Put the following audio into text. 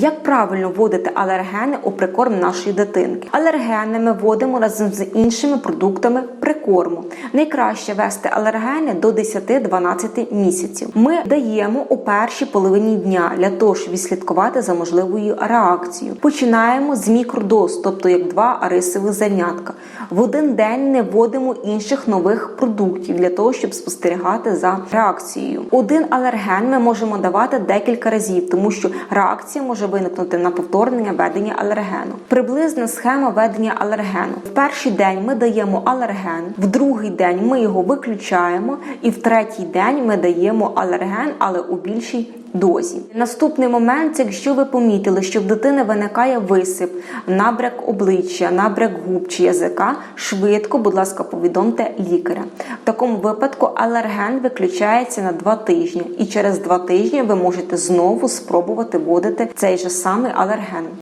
Як правильно вводити алергени у прикорм нашої дитинки? Алергени ми вводимо разом з іншими продуктами прикорму. Найкраще ввести алергени до 10-12 місяців. Ми даємо у першій половині дня для того, щоб відслідкувати за можливою реакцією. Починаємо з мікродоз, тобто як два арисових зернятка. В один день не вводимо інших нових продуктів для того, щоб спостерігати за реакцією. Один алерген ми можемо давати декілька разів, тому що реакція може виникнути на повторення ведення алергену. Приблизна схема ведення алергену. В перший день ми даємо алерген, в другий день ми його виключаємо, і в третій день ми даємо алерген, але у більшій дозі. Наступний момент, якщо ви помітили, що в дитини виникає висип, набряк обличчя, набряк губ чи язика, швидко, будь ласка, повідомте лікаря. В такому випадку алерген виключається на 2 тижні, і через 2 тижні ви можете знову спробувати вводити цей же самий алерген.